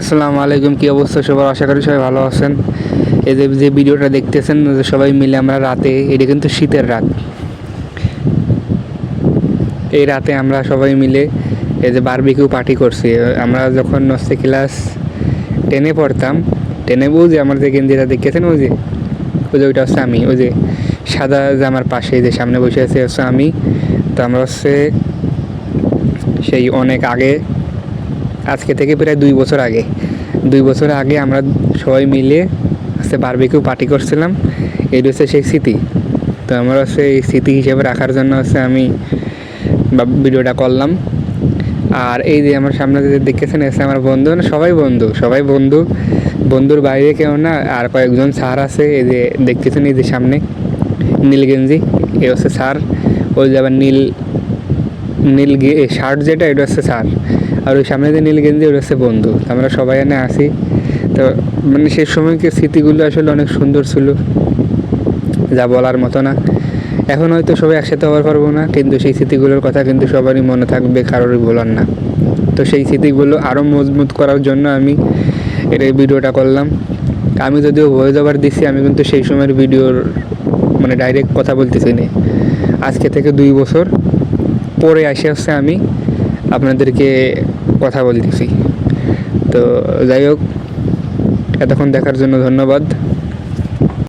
আসসালামু আলাইকুম, কী অবস্থা সবার? আশা করি সবাই ভালো আছেন। এই যে যে ভিডিওটা দেখতেছেন, যে সবাই মিলে আমরা রাতে, এটা কিন্তু শীতের রাত। এই রাতে আমরা সবাই মিলে এই যে বারবিকিউ পার্টি করছি। আমরা যখন নস্তে ক্লাস টেনে পড়তাম টেনে বুঝি আমার যে গেঞ্জিটা দেখতেছেন, ওই যে ওই যে ওইটা হচ্ছে আমি, ওই যে সাদা যে আমার পাশে যে সামনে বসে আছে হচ্ছে আমি। তো আমরা হচ্ছে সেই অনেক আগে আজকে থেকে প্রায় দুই বছর আগে। দুই বছর আগে আমরা সবাই মিলে হচ্ছে বারবিকিউ পার্টি করছিলাম। এটা হচ্ছে সেই স্মৃতি। তো আমরা এই স্মৃতি হিসেবে রাখার জন্য হচ্ছে আমি ভিডিওটা করলাম। আর এই যে আমার সামনে যে দেখেছেন এসে আমার বন্ধু। না সবাই বন্ধু সবাই বন্ধু। বন্ধুর বাইরে কেউ না, আর কয়েকজন স্যার আছে। এই যে দেখতেছেন এই যে সামনে, নীল গেঞ্জি, এ হচ্ছে স্যার। ওই যে আবার নীল নীল শার্ট যেটা, এটা হচ্ছে স্যার। আর ওই সামনে যে নীল গেঞ্জি ওটা হচ্ছে বন্ধু আমরা সবাই এনে আসি। তো মানে সেই সময়কে স্মৃতিগুলো আসলে অনেক সুন্দর ছিল। যা বলার মতো না। এখন হয়তো সবাই একসাথে হওয়ার পারব না, কিন্তু সেই স্মৃতিগুলোর কথা কিন্তু সবারই মনে থাকবে, কারোরই বলার না। তো সেই স্মৃতিগুলো আরও মজবুত করার জন্য আমি এর এই ভিডিওটা করলাম। আমি যদিও ভয়েস ওভার দিচ্ছি আমি কিন্তু সেই সময়ের ভিডিওর মানে ডাইরেক্ট কথা বলতেছি না। আজকে থেকে দুই বছর পরে আসে হচ্ছে আমি আপনাদেরকে কথা বলতেছি। তো যাই হোক এতক্ষণ দেখার জন্য ধন্যবাদ।